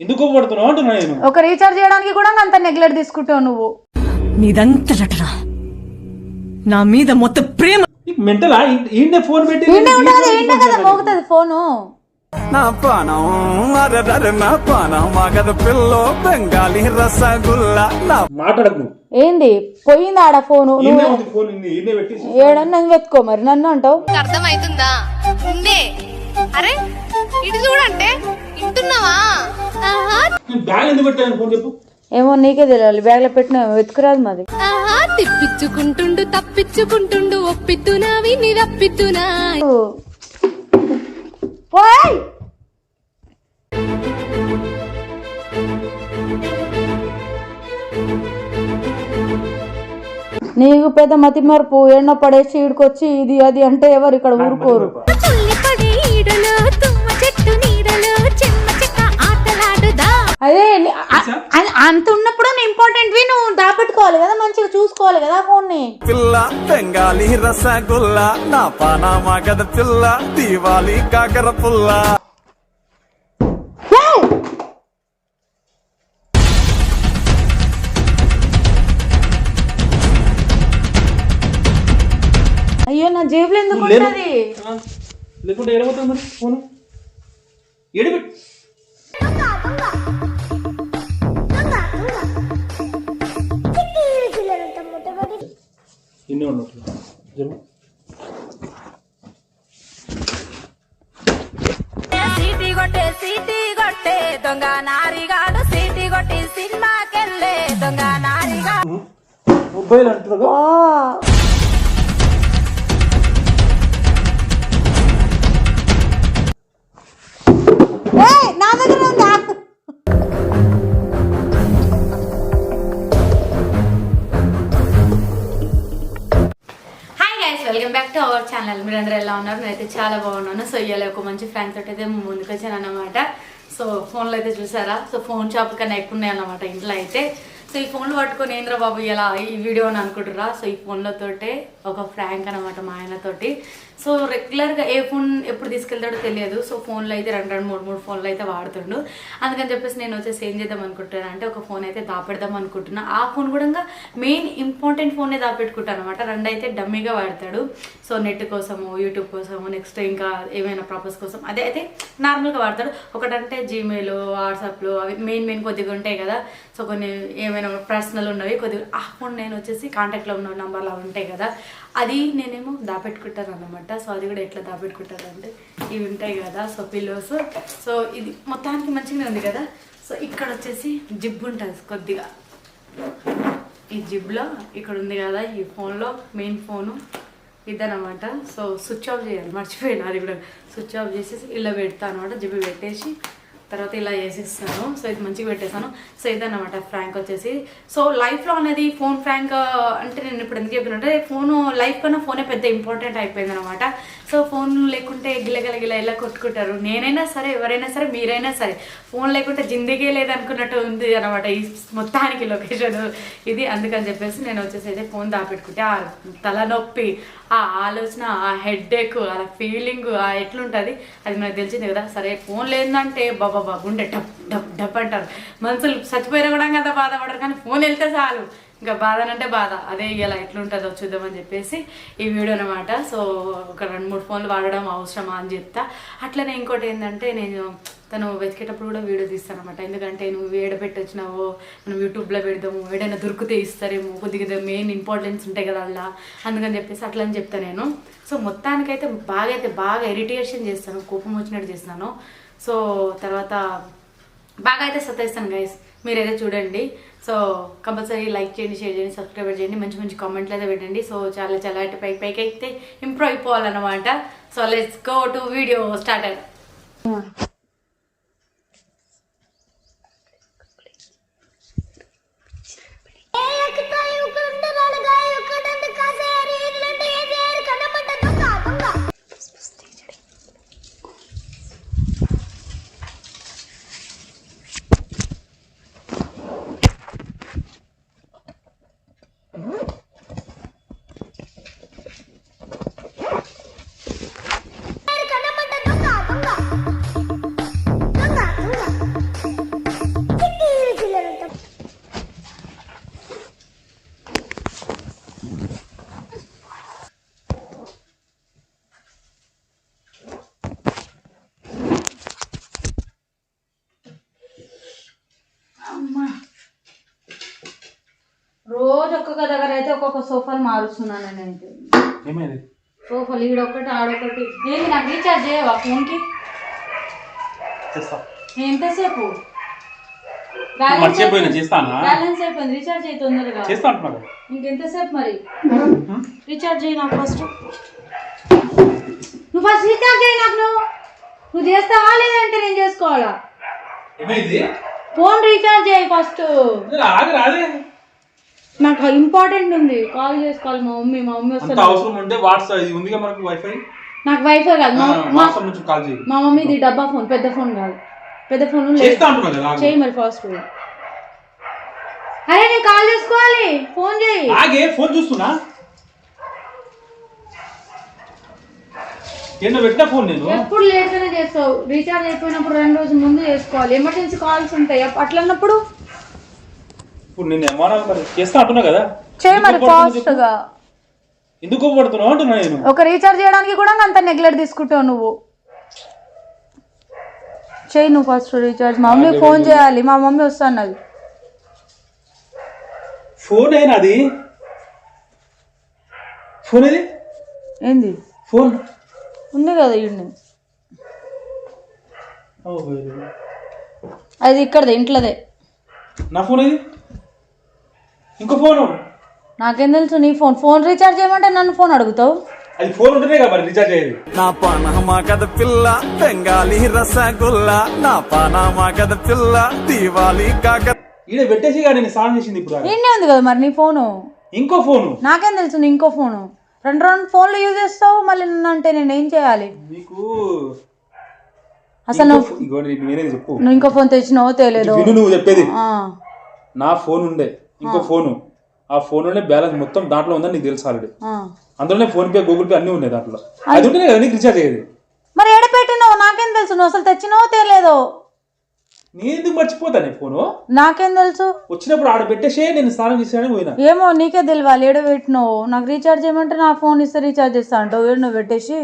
ఎందుకు కోపడుతున్నావు అంటున్నా నేను? ఒక రీఛార్జ్ చేయడానికి కూడా అంత నెగ్లెక్ట్ తీసుకుంటావు నువ్వు. నీదంతటరా నా మీద మొత్తం ప్రేమ మెంటలా? ఈయన ఫోన్ పెట్టి ఏంటే ఉంటుంది ఏంటే కదా మోగుతుంది ఫోను. నా పానం అరదర నా పానం మగద పిల్లో బెంగాలీ రసగుల్లా నా ఏంది మాట్లాడకు. నువ్వు పోయింది ఆడ ఫోను? ఏడన్నా వెతుకో మరి నన్ను అంటావు? అర్థమైతుందా? ఉందే అరే ఇటు చూడంటే ఇంటున్నావా? బ్యాగ్ ఎందుకు పెట్టాను ఫోన్ చెప్పు. ఏమో నీకే తెలియాలి. బ్యాగ్లో పెట్టిన వెతుకురాదు మాది. తిప్పించుకుంటుండు తప్పించుకుంటుండు ఒప్పిద్దునావి నీ రప్పిద్దునా పోయ్! నీకు పెద్ద మతి మరుపు. ఎండ పడేసి ఈడుకొచ్చి ఇది అది అంటే ఎవరు ఇక్కడ ఊరుకోరు? అదే అంత ఉన్నప్పుడు ఇంపార్టెంట్ వి నువ్వు దాపెట్టుకోవాలి కదా మంచిగా చూసుకోవాలి కదా ఫోన్ని పిల్ల బెంగాలీ రసగుల్లా నా పాన మగద పిల్ల దీవాలి కాకర పుల్ల. అయ్యో నా జేబులో ఎందుకు. ఉంటుంది? ఆ, లేకుంటే ఏడబోతుంది మరి ఫోన్? ఏడబెట్టి ఇన్నే ఉన్నట్లు. జరుగు. సీటీ కొట్టే సీటీ కొట్టే దొంగ నారిగాడు సీటీ కొట్టి సినిమాకెళ్ళే దొంగ నారిగా మొబైల్ ఏయ్, నా దగ్గర welcome back to our channel. మీరందరూ ఎలా ఉన్నారు? నేనైతే చాలా బాగున్నాను. సో ఇవాళ ఒక మంచి ఫ్రెండ్ తోటి అయితే ముందుకు వచ్చాను అనమాట సో ఫోన్లో అయితే చూసారా? సో ఫోన్ షాప్ కన్నా ఎక్కువ ఉన్నాయి అన్నమాట ఇంట్లో అయితే. సో ఈ ఫోన్లు పట్టుకొని ఏంద్ర బాబు ఇలా ఈ వీడియో అని అనుకుంటురా సో ఈ ఫోన్లతోటే ఒక ఫ్రాంక్ అనమాట మా ఆయనతోటి. సో రెగ్యులర్గా ఏ ఫోన్ ఎప్పుడు తీసుకెళ్తాడో తెలియదు. సో ఫోన్లో అయితే రెండు రెండు మూడు మూడు ఫోన్లు అయితే వాడుతుండు. అందుకని చెప్పేసి నేను వచ్చేసి ఏం చేద్దాం అనుకుంటున్నాను అంటే ఒక ఫోన్ అయితే దాపెడదాం అనుకుంటున్నా. ఆ ఫోన్ కూడా మెయిన్ ఇంపార్టెంట్ ఫోనే దాపెట్టుకుంటాను అనమాట రెండు అయితే డమ్మీగా వాడతాడు. సో నెట్ కోసము యూట్యూబ్ కోసము నెక్స్ట్ ఇంకా ఏమైనా ప్రాపర్స్ కోసం అదే అయితే నార్మల్గా వాడతాడు. ఒకటంటే జీమెయిల్ వాట్సాప్లో అవి మెయిన్ మెయిన్ కొద్దిగా ఉంటాయి కదా. సో కొన్ని ఏమైనా పర్సనల్ ఉన్నవి కొద్దిగా ఆ ఫోన్ నేను వచ్చేసి కాంటాక్ట్లో ఉన్న నంబర్లు అవి ఉంటాయి కదా. అది నేనేమో దాపెట్టుకుంటాను అనమాట సో అది కూడా ఎట్లా దాపెట్టుకుంటాను అంటే ఇవి ఉంటాయి కదా సో పిల్లోస్ సో ఇది మొత్తానికి మంచిగానే ఉంది కదా. సో ఇక్కడ వచ్చేసి జిబ్ ఉంటుంది కొద్దిగా. ఈ జిబ్లో ఇక్కడ ఉంది కదా ఈ ఫోన్లో మెయిన్ ఫోను. ఇదనమాట సో స్విచ్ ఆఫ్ చేయాలి మర్చిపోయాను. అది కూడా స్విచ్ ఆఫ్ చేసేసి ఇలా పెడతా అనమాట జిబ్ పెట్టేసి. తర్వాత ఇలా చేసేస్తాను. సో ఇది మంచిగా పెట్టేస్తాను. సో ఇదన్నమాట ఫ్రాంక్ వచ్చేసి. సో లైఫ్లో అనేది ఫోన్ ఫ్రాంక్ అంటే నేను ఇప్పుడు ఎందుకు చెప్పినంటే ఫోన్ లైఫ్ కన్నా ఫోనే పెద్ద ఇంపార్టెంట్ అయిపోయింది అనమాట సో ఫోన్ లేకుంటే గిలగల గిల ఇలా కొట్టుకుంటారు? నేనైనా సరే ఎవరైనా సరే మీరైనా సరే. ఫోన్ లేకుంటే జిందగీ లేదనుకున్నట్టు ఉంది అనమాట ఈ మొత్తానికి లొకేషన్. ఇది అందుకని చెప్పేసి నేను వచ్చేసి అయితే ఫోన్ దాపెట్టుకుంటే ఆ తలనొప్పి ఆ ఆలోచన ఆ హెడ్ఏక్ ఆ ఫీలింగ్ ఆ ఎట్లుంటుంది? అది మనకు తెలిసింది కదా. సరే ఫోన్ లేదంటే బాబా బాబు గుండె డప్ డప్ డప్ అంటారు. మనుషులు చచ్చిపోయినా కూడా కదా బాధపడరు కానీ ఫోన్ వెళ్తే చాలు. ఇంకా బాధనంటే బాధ. అదే ఇలా ఎట్లుంటుందో చూద్దామని చెప్పేసి ఈ వీడియో అనమాట సో ఒక రెండు మూడు ఫోన్లు వాడడం అవసరమా అని చెప్తా. అట్లనే ఇంకోటి ఏంటంటే నేను తను వెతికేటప్పుడు కూడా వీడియో తీస్తాను అనమాట ఎందుకంటే నువ్వు ఏడ వచ్చినావో మనం యూట్యూబ్లో పెడదాము ఏడైనా దొరికితే ఇస్తారేమో కొద్దిగా మెయిన్ ఇంపార్టెన్స్ ఉంటాయి కదా అలా అందుకని చెప్పేసి అట్లా అని నేను. సో మొత్తానికైతే బాగా అయితే బాగా ఇరిటేషన్ చేస్తాను కోపం వచ్చినట్టు చేస్తాను. సో తర్వాత బాగా అయితే సతాయిస్తాను గైస్ మీరైతే చూడండి. సో కంపల్సరీ లైక్ చేయండి షేర్ చేయండి సబ్స్క్రైబ్ చేయండి. మంచి మంచి కామెంట్లు అయితే పెట్టండి. సో చాలా చాలా అయితే పైకి పైకి అయితే improve అయిపోవాలన్నమాట. So let's go to video start ఒక్కొక్క సోఫాలు మారుస్తున్నాను నేనైతే ఏమైంది? సోఫాలు ఈడొకటి ఆడొకటి ఏంటి నాకు రీఛార్జ్ చేయవా ఫోన్కి? ఎంతసేపు? బ్యాలెన్స్ అయిపోయింది. రీఛార్జ్ అయి తొందరగా. ఇంకెంతసేపు మరి? రీఛార్జ్ నాకు ఫస్ట్ నువ్వు ఫస్ట్ రీఛార్జ్ చేయి నాకు నువ్వు. నువ్వు చేస్తావా లేదంటే నేను చేసుకోవాలా? ఫోన్ రీఛార్జ్ చేయి ఫస్ట్ రాదే. నాకు ఇంపార్టెంట్ ఉంది. కాల్ చేసుకోవాలి మా మమ్మీ మా మమ్మీ అంత వస్తుంది అవసరం ఉంటే వాట్సాప్ ఇది ఉందిగా మనకు వైఫై నాకు వైఫై కాదు. మా మా- వాట్సాప్ నుంచి కాల్ చేయి. మా మమ్మీది డబ్బా ఫోన్ పెద్ద ఫోన్ కాదు. పెద్ద ఫోన్ లేదు. చేస్తా అంటున్నా కదా ఆగు. చేయి మరి ఫాస్ట్ అరే నేను కాల్ చేసుకోవాలి. ఫోన్ చేయి. ఆగే ఫోన్ చూస్తున్నా? ఏంటో పెట్టిన ఫోన్ నేను? ఎప్పుడు లేట్గానే చేస్తావు. రీఛార్జ్ అయిపోయినప్పుడు రెండు రోజుల ముందు చేసుకోవాలి. ఎమర్జెన్సీ కాల్స్ ఉంటాయి. అప్- అట్లన్నప్పుడు ఇప్పుడు నేను ఏమన్నా మరి చేస్తా అంటున్నా కదా. చేయి మరి ఫాస్ట్గా? ఎందుకు కోపడుతున్నావు అంటున్నా నేను? ఒక రీఛార్జ్ చేయడానికి కూడా అంత నెగ్లెక్ట్ తీసుకుంటావు నువ్వు. చేయి నువ్వు ఫస్ట్ రీఛార్జ్. మా మమ్మీ ఫోన్ చేయాలి. మా మమ్మీ వస్తా అన్నది ఫోన్ అయినా అది? ఫోన్ ఏది? ఏంది? ఫోన్? ఉంది కదా ఈయన అది ఇక్కడదే ఇంట్లోదే. నా ఫోన్ ఏది? ఇంకో ఫోన్. నాకేం తెలుసు నీ ఫోన్. ఫోన్ రీఛార్జ్ చేయమంటే నన్ను ఫోన్ అడుగుతావు? అది ఫోన్ ఉంటేనే కదా మరి రీఛార్జ్ అయ్యేది. నా పానమా కథ పిల్ల బెంగాలీ రసగుల్లా. నా పానమా కథ పిల్ల దీవాలి కాక ఈడ పెట్టేసి కానీ నేను చేసింది ఇప్పుడు. ఈయనే ఉంది కదా మరి నీ ఫోను? ఇంకో ఫోను. నాకేం తెలుసు నీ ఇంకో ఫోను? రెండు రెండు ఫోన్లు యూజ్ చేస్తావు మళ్ళీ నన్ను అంటే నేను ఏం చేయాలి? నీకు అసలు ఇంకో నువ్వు నేనేది చెప్పు. ఇంకో ఫోన్ తెచ్చినావో తెలియదు విను నువ్వు చెప్పేది. ఆ, నా ఫోన్ ఉండే. ఇంకో ఫోను. ఆ ఫోన్ ఉండే బ్యాలెన్స్ మొత్తం దాంట్లో ఉందని నీకు తెలుసు ఆల్రెడీ. అందులోనే ఫోన్ పే గూగుల్ పే అన్నీ ఉన్నాయి దాంట్లో. అది ఉంటేనే కదా నీకు రీఛార్జ్ అయ్యేది. మరి ఎడ పెట్టినావు నాకేం తెలుసు. నువ్వు అసలు తెచ్చినావో తెలియదో. నేను ఎందుకు మర్చిపోతా నీ ఫోను? నాకేం తెలుసు? వచ్చినప్పుడు ఆడ పెట్టేసే నేను స్నానం చేసానని పోయినా. ఏమో నీకే తెలియాలి ఏడ పెట్టినావు నాకు రీఛార్జ్ చేయమంటే నా ఫోన్ ఇస్తే రీఛార్జ్ చేస్తా అంటావు. ఏడు నువ్వు పెట్టేసి.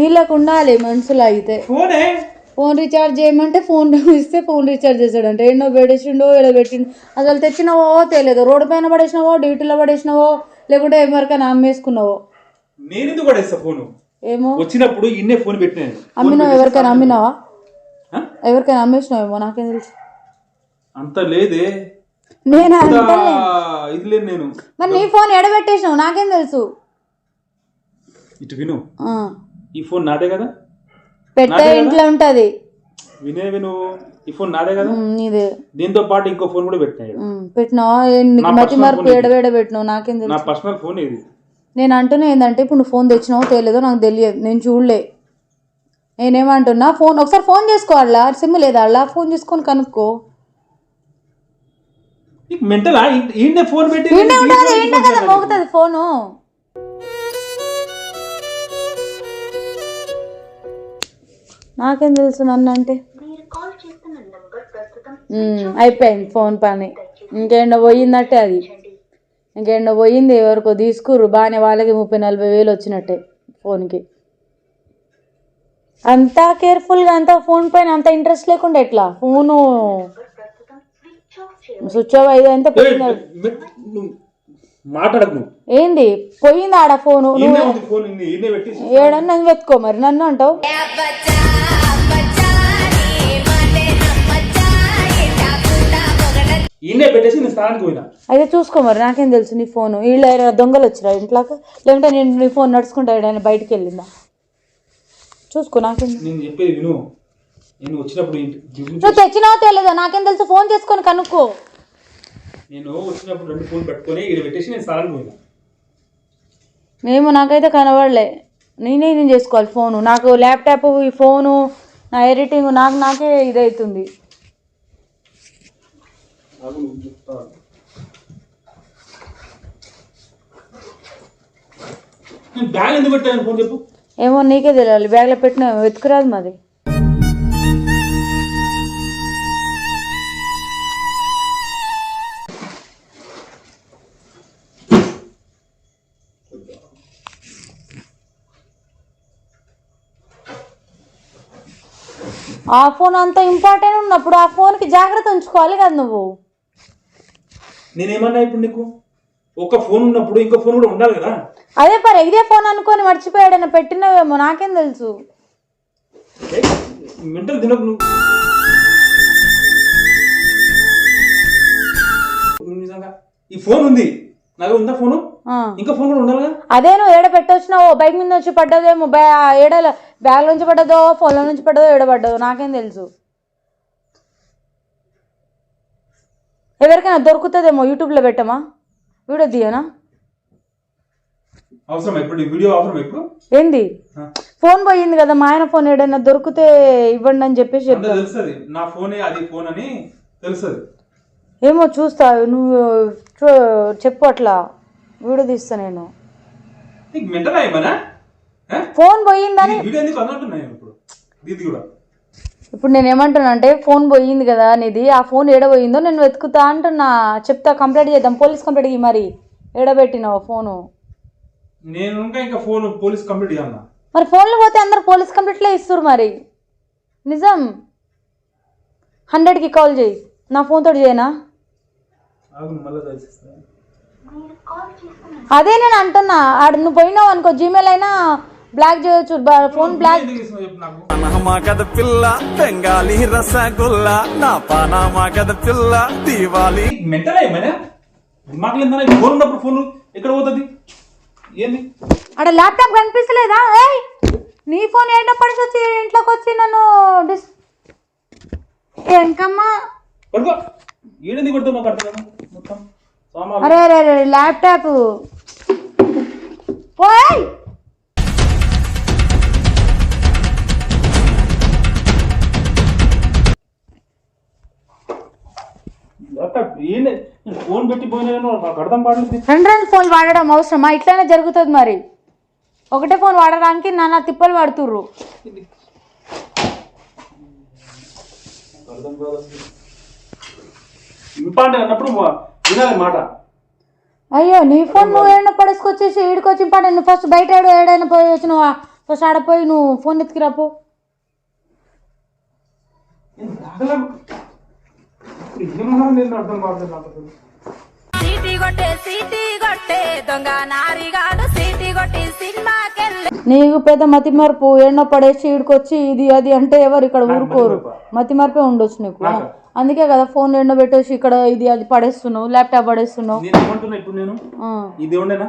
నీళ్ళకు ఉండాలి మనుషులు అయితే ఫోనే? ఫోన్ రీఛార్జ్ చేయమంటే ఫోన్ ఇస్తే ఫోన్ రీఛార్జ్ చేశాడంట ఎన్నో పెట్టేసిండో ఏడో పెట్టిండు అసలు తెచ్చినావో తెలియదు. రోడ్డు పైన పడేసినావో డ్యూటీలో పడేసినావో లేకుంటే ఎవరికైనా అమ్మేసుకున్నావో. నేను ఎందుకు పడేస్తా ఫోను? ఏమో. వచ్చినప్పుడు ఇన్నే ఫోన్ పెట్టినాను అమ్మినావు ఎవరికైనా అమ్మినావా? ఎవరికైనా అమ్మేసినావేమో నాకేం తెలుసు. అంత లేదే. నేను? ఇది లేదు నేను. మరి నీ ఫోన్ ఎడబెట్టేసినావు నాకేం తెలుసు. ఇటు విను. ఈ ఫోన్ నాదే కదా? పెట్టే? ఇంట్లో ఉంటది. వినే విను. ఈ ఫోన్ నాదే కదా? నీదే. దీంతో పాటు ఇంకో ఫోన్ కూడా పెట్టినాయి పెట్టినావా? నా మతి మార్పు. ఎడబెడ పెట్టినావు? నాకేం నా తెలుసు. పర్సనల్ ఫోన్ ఇది. నేను అంటున్నా ఏంటంటే ఇప్పుడు నువ్వు ఫోన్ తెచ్చినావో తెలియదో నాకు తెలియదు. నేను చూడలే. నేనేమంటున్నా ఫోన్ ఒకసారి ఫోన్ చేసుకోవాలా సిమ్ లేదా అలా ఫోన్ చేసుకొని కనుక్కో. నీకు మెంటలా? ఈయనే ఫోన్ పెట్టి ఉంటుంది కదా. మోగుతుంది ఫోను. నాకేం తెలుసు నన్ను అంటే. అయిపోయింది ఫోన్ పని. ఇంకేండో పోయిందట్టే అది. ఇంకేండో పోయింది ఎవరికో తీసుకుర్రు. బాగానే వాళ్ళకి ముప్పై నలభై వేలు వచ్చినట్టే ఫోన్కి. అంతా కేర్ఫుల్గా అంతా ఫోన్ పైన అంత ఇంట్రెస్ట్ లేకుండా ఎట్లా? ఫోను స్విచ్ ఆఫ్ అయ్యి అంతా పోయింది? మాట్లాడకు ఏంది? పోయింది ఆడ ఫోను? నువ్వు ఏడన్నా వెతుకో మరి? నన్ను అంటావు? ఈయనే పెట్టేసి నేను స్నానానికి పోయినా. అయితే చూసుకో మరి నాకేం తెలుసు నీ ఫోను. వీళ్ళు ఎవరైనా దొంగలు వచ్చిరా ఇంట్లోకి? లేకుంటే నేను నీ ఫోన్ నడుచుకుంటా ఆయన బయటికి వెళ్ళిందా? చూసుకో నాకేం. నేను చెప్పేది విను. నేను వచ్చినప్పుడు ఇంటి నువ్వు తెచ్చినావో తెలియదా నాకేం తెలుసు ఫోన్ చేసుకొని కనుక్కో. నేను వచ్చినప్పుడు రెండు ఫోన్ పెట్టుకొని ఇక్కడ పెట్టేసి నేను స్నానానికి పోయినా. మేము నాకైతే కనబడలే. నేనే నేను చేసుకోవాలి ఫోను? నాకు ల్యాప్టాప్ ఈ ఫోను నా ఎడిటింగ్ నాకు నాకే ఇదవుతుంది చెప్తా. నేను బ్యాగ్ ఎందుకు పెట్టాను? ఫోన్ చెప్పు. ఏమో నీకే తెలియాలి. బ్యాగ్లో పెట్టిన వెతుకురాదు మాది ఆ ఫోన్ అంత ఇంపార్టెంట్ ఉన్నప్పుడు ఆ ఫోన్కి జాగ్రత్త ఉంచుకోవాలి కదా నువ్వు. నేనేమన్నా ఇప్పుడు నీకు? ఒక ఫోన్ ఉన్నప్పుడు ఇంకో ఫోన్ కూడా ఉండాలి కదా? అదే పరి ఇదే ఫోన్ అనుకొని మర్చిపోయాడని పెట్టినవేమో నాకేం తెలుసు. మెంటల్ తినకు నువ్వు. నిజంగా. ఈ ఫోన్ ఉంది. నాకు ఉందా ఫోను? ఆ. ఇంకా ఫోన్ కూడా ఉండాలి కదా అదే నువ్వు ఏడ పెట్టొచ్చినావో బైక్ మీద వచ్చి పడ్డదేమో బ్యా ఏడ బ్యాగ్ నుంచి పడ్డదో ఫోన్లో నుంచి పడ్డదో ఏడ పడ్డదో నాకేం తెలుసు. ఎవరికైనా దొరుకుతుందేమో యూట్యూబ్లో పెట్టమా? వీడియో తీయనా? అవసరం ఇప్పుడు వీడియో అవసరం ఇప్పుడు ఏంది. ఫోన్ పోయింది కదా మా ఆయన ఫోన్ ఏడైనా దొరికితే ఇవ్వండి అని చెప్పేసి తెలుస్తుంది. నా ఫోనే అది ఫోన్ అని తెలుస్తుంది. ఏమో చూస్తా నువ్వు చెప్పు అట్లా. వీడియో తీస్తా నేను. ఫోన్ పోయిందని వీడియో ఎందుకు ఇప్పుడు? కూడా. ఇప్పుడు నేను ఏమంటున్నా అంటే ఫోన్ పోయింది కదా నీది ఆ ఫోన్ ఏడబోయిందో నేను వెతుకుతా అంటున్నా. చెప్తా కంప్లైంట్ చేద్దాం. పోలీస్ కంప్లైంట్ ఇయ్యి మరి. ఏడబెట్టినావు ఫోను? నేను ఇంకా ఇంకా ఫోన్ పోలీస్ కంప్లీట్ చేయాలన్నా మరి ఫోన్లు పోతే అందరు పోలీస్ కంప్లైంట్లే ఇస్తారు మరి. నిజం? హండ్రెడ్కి కాల్ చేయి. నా ఫోన్ తోటి చేయనా? అదే నేను అంటున్నా. ఆడ నువ్వు పోయినావు అనుకో జీమెయిల్ అయినా బ్లాక్ చేయొచ్చు ఫోన్ బ్లాక్ ఎందుకు ఇస్తున్నావు చెప్పు నాకు. మా కథ పిల్ల బెంగాలీ రసగుల్లా. నా పానా మా కథ పిల్ల దీవాలి. మెంటల్ ఏమైనా? దిమాగ్ లేదా ఫోన్ ఉన్నప్పుడు ఫోన్ ఎక్కడ పోతుంది? ఏంది? ఆడ ల్యాప్టాప్ కనిపిస్తలేదా? ఏయ్! నీ ఫోన్ ఏంటప్పటి వచ్చి ఇంట్లోకి వచ్చి నన్ను డిస్ ఎంకమ్మా పడుకో. నాకు అర్థం కాదు మొత్తం. అరే అరే ల్యాప్టాప్ పోయ్ ఫోన్ పెట్టి పోయినా కానీ నాకు అర్థం కావట్లేదు. రెండు రెండు ఫోన్ వాడడం అవసరమా? ఇట్లానే జరుగుతుంది మరి. ఒకటే ఫోన్ వాడడానికి నానా తిప్పలు ఇంపార్టెంట్ అన్నప్పుడు వినాలి మాట. అయ్యో నీ ఫోన్ నువ్వు ఏడైనా పడేసుకొచ్చేసి ఈడికొచ్చి ఇంపార్టెంట్ నువ్వు ఫస్ట్ బయట ఏడు ఏడైనా పోయి వచ్చినావా? ఫస్ట్ ఆడపోయి నువ్వు ఫోన్ ఎత్తుకురాపో నేను తాగలేను. ఇప్పుడు ఏమన్నా నేను అర్థం కావట్లేదు నాకు అసలు. సీటీ కొట్టే సీటీ కొట్టే దొంగ నారిగాడు సీటీ కొట్టి సినిమాకెళ్ళే నీకు పెద్ద మతి మార్పు ఎన్నో పడేసి ఈడికొచ్చి ఇది అది అంటే ఎవరు ఇక్కడ ఊరుకోరు మతి మార్పా? ఉండొచ్చు నీకు? అందుకే కదా ఫోన్ ఎండో పెట్టేసి ఇక్కడ ఇది అది పడేస్తున్నావు ల్యాప్టాప్ పడేస్తున్నావు నేను ఏమంటున్నా ఇప్పుడు నేను ఆ. ఇది ఉండేనా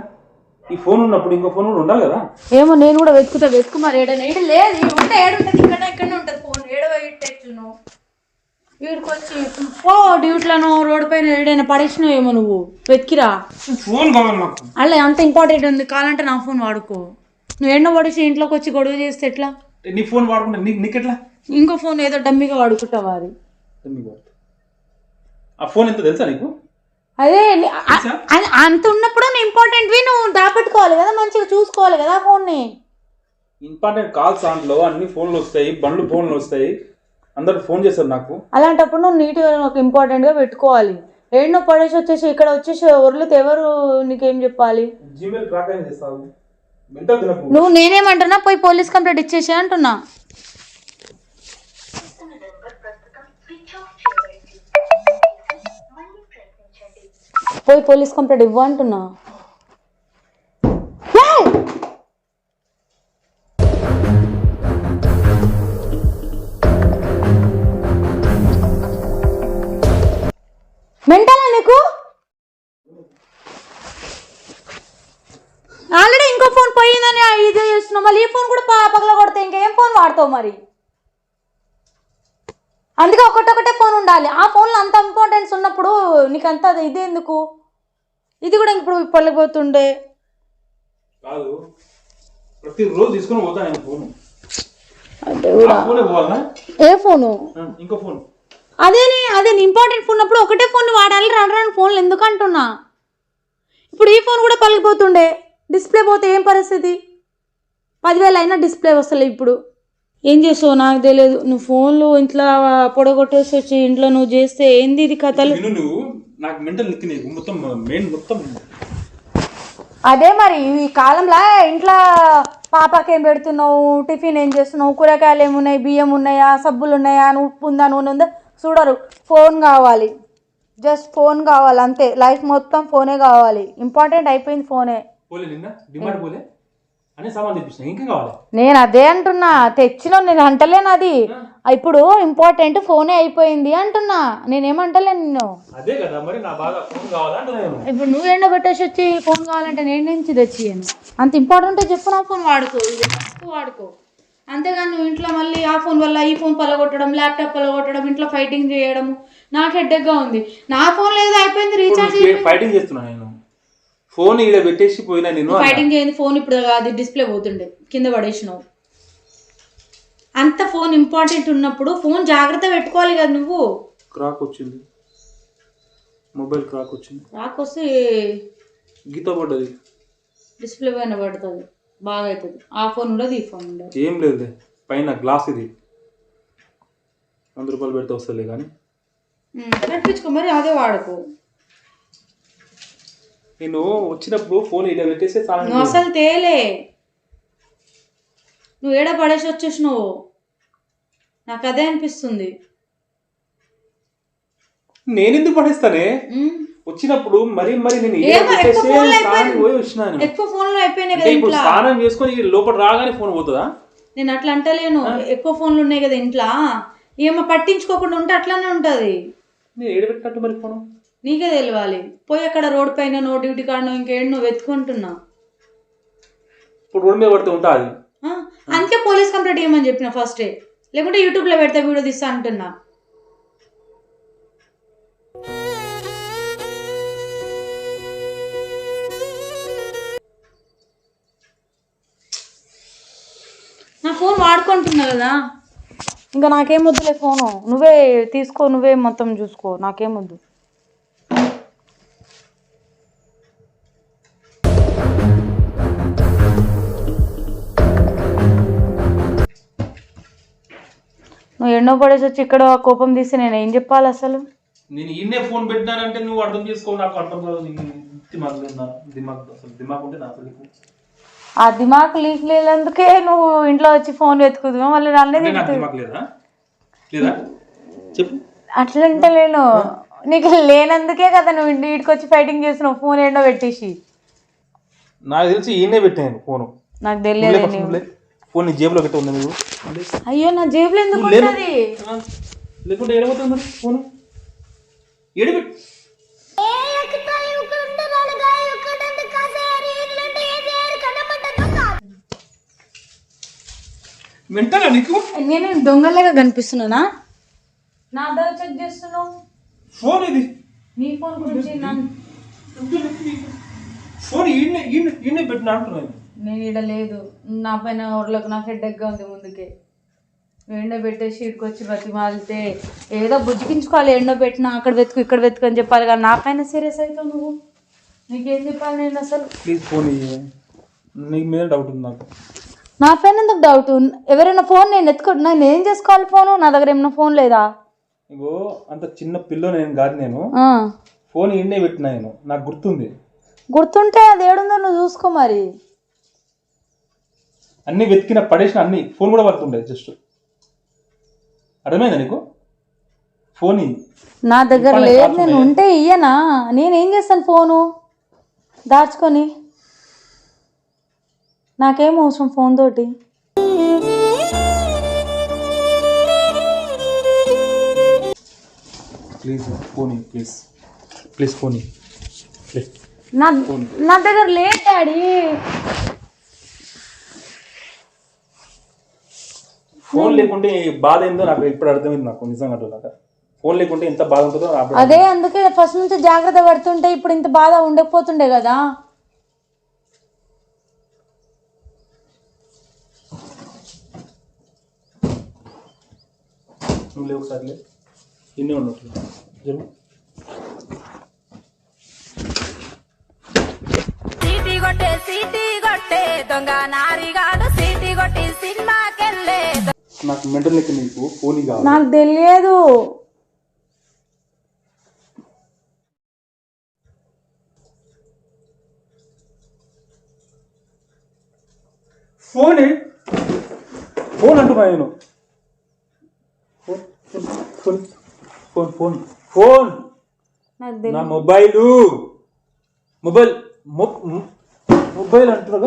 ఈ ఫోన్ ఉన్నప్పుడు ఇంకో ఫోన్ కూడా ఉండాలి కదా ఏమో నేను కూడా వెతుకుతా వెతుకు మరి ఏడైనా ఏడు లేదు ఈడ ఉంటే ఏడు ఉంటుంది ఇక్కడ ఇక్కడ ఉంటుంది ఫోన్ ఏడవ ఇట్టెచ్చును వీడికి వచ్చి పో డ్యూట్లను రోడ్డు పైన ఏడైనా పడేసినావు ఏమో నువ్వు? వెతికిరా. ఫోన్ కావాలి నాకు అలా అంత ఇంపార్టెంట్ ఉంది. కావాలంటే నా ఫోన్ వాడుకో. నువ్వు ఎన్నో పడేసి ఇంట్లోకి వచ్చి గొడవ చేస్తే ఎట్లా? నీ ఫోన్ వాడుకుంటా నీకు నీకెట్లా? ఇంకో ఫోన్ ఏదో డమ్మిగా వాడుకుంటావా అది. ఆ ఫోన్ ఎంత తెలుసా నీకు? అదే అంత ఉన్నప్పుడు ఇంపార్టెంట్వి నువ్వు దాపెట్టుకోవాలి కదా మంచిగా చూసుకోవాలి కదా ఫోన్ని. ఇంపార్టెంట్ కాల్స్ దాంట్లో అన్ని ఫోన్లు వస్తాయి బండ్లు ఫోన్లు వస్తాయి. అందరు ఫోన్ చేస్తారు నాకు. అలాంటప్పుడు నువ్వు నీట్గా ఒక ఇంపార్టెంట్గా పెట్టుకోవాలి. ఏడనో పడేసి వచ్చేసి ఇక్కడ వచ్చేసి ఒర్లితే ఎవరు నీకేం చెప్పాలి? జీమెయిల్ ట్రాక్ అయినా చేస్తావు. మెంటల్ తినకు. నువ్వు నేనేమంటున్నా? పోయి పోలీస్ కంప్లైంట్ ఇచ్చేసి అంటున్నా. పోయి పోలీస్ కంప్లైంట్ ఇవ్వు అంటున్నా. మెంటలా నీకు? ఆల్రెడీ ఇంకో ఫోన్ పోయిందని ఇది చేస్తున్నావు. మళ్ళీ ఈ ఫోన్ కూడా ప- పగల కొడితే ఇంకేం ఫోన్ వాడతావు మరి? అందుకే ఒకటొకటే ఫోన్ ఉండాలి. ఆ ఫోన్లో అంత ఇంపార్టెన్స్ ఉన్నప్పుడు నీకు అంత ఇది ఎందుకు? ఇది కూడా ఇప్పుడు పళ్ళిపోతుండే కాదు. ప్రతిరోజు తీసుకుని పోతా నేను ఫోన్. దేవుడా. ఫోనే పోవాలనా ఏ ఫోను? ఇంకో ఫోన్. అదేని అదే ఇంపార్టెంట్ ఫోన్ ఉన్నప్పుడు ఒకటే ఫోన్ వాడాలి రెండు రెండు ఫోన్లు ఎందుకు అంటున్నా? ఇప్పుడు ఈ ఫోన్ కూడా పలిగిపోతుండే డిస్ప్లే పోతే ఏం పరిస్థితి? పదివేలు అయినా డిస్ప్లే వస్తలే ఇప్పుడు. ఏం చేస్తావు నాకు తెలియదు. నువ్వు ఫోన్లు ఇంట్లో పొడగొట్టేసి వచ్చి ఇంట్లో నువ్వు చేస్తే ఏంది ఇది కథలు? నువ్వు. నాకు మెంటల్ మొత్తం మెయిన్ మొత్తం. అదే మరి ఈ కాలంలో ఇంట్లో పాపకి ఏం పెడుతున్నావు? టిఫిన్ ఏం చేస్తున్నావు? కూరగాయలు ఏమున్నాయి? బియ్యం ఉన్నాయా? సబ్బులు ఉన్నాయా? ఉప్పు ఉందా? నూనె ఉందా? చూడరు. ఫోన్ కావాలి. జస్ట్ ఫోన్ కావాలి అంతే. లైఫ్ మొత్తం ఫోనే కావాలి. ఇంపార్టెంట్ అయిపోయింది ఫోనే. నేను అదే అంటున్నా. తెచ్చిన నేను అంటలేను అది. ఇప్పుడు ఇంపార్టెంట్ ఫోనే అయిపోయింది అంటున్నా. నేనేమంటలేను నిన్ను? ఇప్పుడు నువ్వు ఎండ పెట్టేసి వచ్చి ఫోన్ కావాలంటే నేను నుంచి తెచ్చియను. అంత ఇంపార్టెంట్ చెప్పు నా ఫోన్ వాడుకో. వాడుకో. అంతేగాని నువ్వు ఇంట్లో మళ్ళీ ఆ ఫోన్ వల్ల ఈ ఫోన్ పలగొట్టడం ల్యాప్టాప్ పలగొట్టడం ఇంట్లో ఫైటింగ్ చేయడం నాకు హెడ్డెక్గా ఉంది. నా ఫోన్ లేదు అయిపోయింది రీఛార్జ్ ఫైటింగ్ చేస్తున్నా నేను. ఫోన్ ఈడ పెట్టేసి పోయినా నేను. ఫైటింగ్ చేయండి ఫోన్ ఇప్పుడు అది డిస్ప్లే పోతుండే కింద పడేసినావు. అంత ఫోన్ ఇంపార్టెంట్ ఉన్నప్పుడు ఫోన్ జాగ్రత్త పెట్టుకోవాలి కదా నువ్వు. క్రాక్ వచ్చింది. మొబైల్ క్రాక్ వచ్చింది. రాకొస్తే గీత పడ్డది. డిస్ప్లే పైన పడుతుంది. బాగా అవుతుంది ఆ ఫోన్ ఉండదు ఈ ఫోన్ ఉండదు. ఏం లేదులే పైన గ్లాస్ ఇది. వంద రూపాయలు పెడితే వస్తలే కానీ. పెట్టించుకో మరి అదే వాడుకో. నేను వచ్చినప్పుడు ఫోన్ ఇలా పెట్టేస్తే చాలా నువ్వు అసలు తేలే. నువ్వు ఏడ పడేసి వచ్చేసినావు? నాకు అదే అనిపిస్తుంది. నేను ఎందుకు పడేస్తానే. వచ్చినప్పుడు మరి మరి నేను ఎక్కువ ఫోన్లు స్నానం అయిపోయినాయి. పోయి వచ్చినాను. ఎక్కువ ఫోన్లు అయిపోయినాయి అంటే కదా ఇప్పుడు స్నానం చేసుకొని లోపల రాగానే ఫోన్ పోతుందా? నేను అట్లా అంటలేను. ఎక్కువ ఫోన్లు ఉన్నాయి కదా ఇంట్లో. ఏమో పట్టించుకోకుండా ఉంటే అట్లానే ఉంటుంది. ఏడబెట్టినట్టు మరి ఫోన్? నీకే తెలియాలి పోయి అక్కడ రోడ్ పైన నో డ్యూటీ కాడనో ఇంకేడు నువ్వు వెతుకుంటున్నా? ఇప్పుడు రోడ్డు మీద పడితే ఉంటా అది ఆ, అందుకే పోలీస్ కంప్లైంట్ చేయమని చెప్పిన ఫస్టే. లేకుంటే యూట్యూబ్లో పెడితే వీడియో తీస్తా అంటున్నా. ఫోన్ వాడుకుంటున్నా కదా. ఇంకా నాకేం వద్దులే ఫోను. నువ్వే తీసుకో నువ్వే మొత్తం చూసుకో. నాకేం వద్దు. నువ్వు ఎన్నో పడేసి వచ్చి ఇక్కడ కోపం తీసి నేను ఏం చెప్పాలి అసలు? నేను ఈయనే ఫోన్ పెట్టినానంటే నువ్వు అర్థం చేసుకో నాకు అర్థం కాదు. దిమాగ్ దిమాగ్ అసలు దిమాగ్ ఉంటే నా పెళ్ళికి ఆ దిమాగ్ లీక్ లేనందుకే నువ్వు ఇంట్లో వచ్చి ఫోన్ వెతుకుతున్నావు మళ్ళీ నన్నే తిడుతుంది అట్లంటే నేను నీకు లేనందుకే కదా నువ్వు ఇంటి ఇంటికి వచ్చి ఫైటింగ్ చేస్తున్నావు. ఫోన్ ఏంటో పెట్టేసి. నాకు తెలిసి ఈయనే పెట్టాను ఫోను. నాకు తెలియదు ఫోన్ నీ జేబులో పెట్టి ఉంది నువ్వు. అయ్యో నా జేబులో ఎందుకు. ఉంటుంది? లేకుంటే ఏడబోతుంది మరి ఫోను? ఏడబెట్టి. వింటారా నీకు? నేను దొంగలాగా కనిపిస్తున్నానా? నా దగ్గర చెక్ చేస్తున్నావు. ఫోన్ ఇది. నీ ఫోన్ గురించి నన్ను ఫోన్ ఈయన ఈయన ఈయనే పెట్టిన అంటున్నాను నేను ఈడ లేదు నా పైన ఊర్లోకి నాకు హెడ్ఎక్గా ఉంది ముందుకే. ఎండ పెట్టేసి ఇక్కడికి వచ్చి బతిమాలితే ఏదో బుజ్జికించుకోవాలి ఎండ పెట్టినా అక్కడ వెతుకు ఇక్కడ వెతుకు అని చెప్పాలి కానీ నా పైన సీరియస్ అవుతావు నువ్వు. నీకేం చెప్పాలి నేను అసలు? ప్లీజ్ ఫోన్ నీకు మీద డౌట్ ఉంది నాకు. నా పైన ఎందుకు డౌట్ ఎవరైనా ఫోన్ నేను ఎత్తుకో నేను ఏం చేసుకోవాలి ఫోను నా దగ్గర ఏమైనా ఫోన్ లేదా? ఇగో అంత చిన్న పిల్ల నేను కాదు నేను. ఫోన్ ఈయనే పెట్టినా నేను. నాకు గుర్తుంది. గుర్తుంటే అది ఏడుందో నువ్వు చూసుకో మరి. అన్ని వెతికిన పడేసిన అన్ని ఫోన్ కూడా పడుతుండే జస్ట్ అర్థమైందా నీకు? ఫోన్. నా దగ్గర లేదు నేను? ఉంటే ఇయ్యనా? నేనేం చేస్తాను ఫోను దాచుకొని. నాకేం అవసరం ఫోన్ తోటి? Please phone please. Please phone ఇయ్యి. ప్లీజ్ నా నా దగ్గర లేదు డాడీ. ఫోన్ లేకుంటే బాధ ఏందో నాకు ఇప్పుడు అర్థమైంది నాకు నిజంగా ఫోన్ లేకుంటే ఎంత బాధ ఉంటుందో అదే అందుకే ఫస్ట్ నుంచి జాగ్రత్త పడుతుంటే ఇప్పుడు ఇంత బాధ ఉండకపోతుండే కదా. నువ్వు లేవు ఒకసారి ఇన్నే ఉన్నట్లు జరుగు. సీటీ కొట్టే సీటీ కొట్టే దొంగ నారిగాడు సీటీ కొట్టి సినిమాకెళ్ళే. నాకు మెంటల్ లెక్క నీకు ఫోన్ కావాలి నాకు తెలియదు. ఫోన్? ఫోన్ అంటున్నా నేను. Phone phone phone. నా మొబైల్. మొబైల్ మొబైల్ అంటారు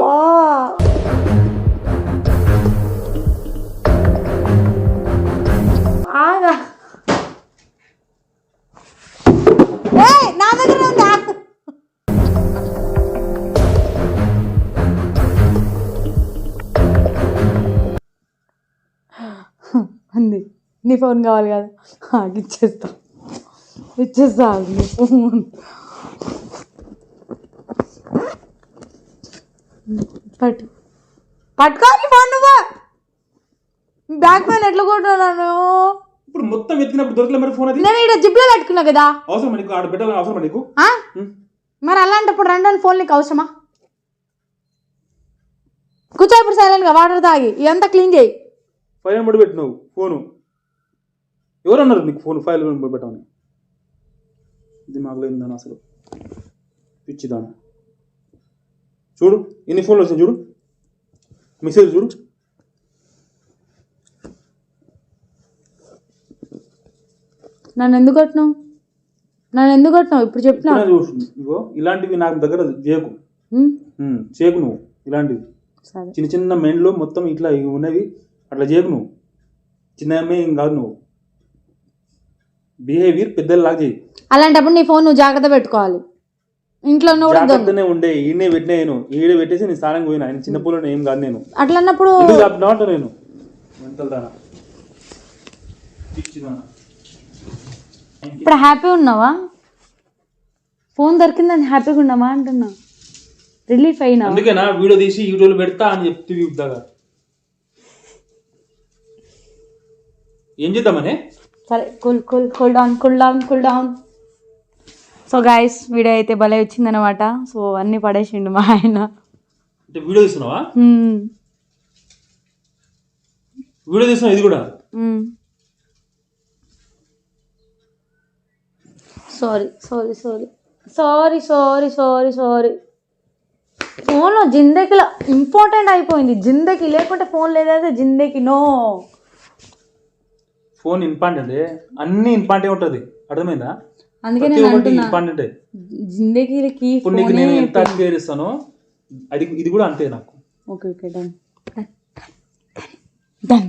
నీ ఫోన్ కావాలి కదా. ఇచ్చేస్తా. ఇచ్చేస్తా నీ ఫోన్. పట్టు. పట్టుకోని ఫోన్ నువ్వు. బ్యాగ్ పైన ఎట్లా కొట్టున్నాను ఇప్పుడు మొత్తం వెతికినప్పుడు దొరకలే మరి ఫోన్ అది? నేను ఇక్కడ జిప్లో పెట్టుకున్నా కదా. అవసరం నీకు? ఆడ పెట్టాలని అవసరం నీకు? మరి అలాంటప్పుడు రెండు ఫోన్ నీకు అవసరమా? కూర్చో ఇప్పుడు సైలెంట్గా వాటర్ తాగి. ఇదంతా క్లీన్ చేయి. ఫైల్ నెంబర్ పెట్టినావు ఫోను. ఎవరు అన్నారు నీకు ఫోన్ ఫైల్ పెట్టమని ఇది మాకు లేదని అసలు. పిచ్చిదాన. చూడు ఎన్ని ఫోన్లు వచ్చినాయి చూడు. మెసేజ్ చూడు. నన్ను ఎందుకు కొట్టినావు? నన్ను ఎందుకు కొట్టినావు? ఇప్పుడు చూడు ఇగో ఇలాంటివి నాకు దగ్గర చేయకు. చేయకు నువ్వు ఇలాంటివి. చిన్న చిన్న మెండ్లు మొత్తం ఇట్లా ఇవి ఉన్నవి అట్లా చేయకు నువ్వు. చిన్న అమ్మాయి ఏం కాదు నువ్వు. బిహేవియర్ పెద్దలాగా చేయి అలాంటప్పుడు నీ ఫోన్ నువ్వు జాగ్రత్త పెట్టుకోవాలి. ఇంట్లో ఉన్న కూడా దొంగ. జాగ్రత్తనే ఉండే ఈయనే పెట్టినా నేను. ఈడే పెట్టేసి నేను స్థానం పోయినా. ఆయన చిన్న పూలను ఏం కాదు నేను. అట్లా అన్నప్పుడు అంటా నేను. ఇప్పుడు హ్యాపీ ఉన్నావా? ఫోన్ దొరికిందని హ్యాపీగా ఉన్నావా అంటున్నా. రిలీఫ్ అయినా? అందుకేనా వీడియో తీసి యూట్యూబ్లో పెడతా అని చెప్తూ ఇద్దాగా ఏం చేద్దామని సరే cool cool cool down cool down cool down. So guys video అయితే భలే వచ్చిందనమాట సో అన్నీ పడేసిండు మా ఆయన. అంటే వీడియో తీస్తున్నావా. వీడియో తీస్తున్నావు? ఇది కూడా. Sorry sorry sorry sorry sorry sorry sorry ఫోన్లో జిందగీలో ఇంపార్టెంట్ అయిపోయింది. జిందగీ లేకుంటే ఫోన్ లేదైతే జిందగీ నో ఫోన్ ఇంపార్టెంట్ అన్ని ఇంపార్టెంట్ ఉంటుంది. అర్థమైందా? అందుకే నేను ఇంపార్టెంట్ జిందగీకి ఇప్పుడు నీకు నేను ఎంత కేర్ ఇస్తానో అది ఇది కూడా అంతే నాకు. Okay okay done done.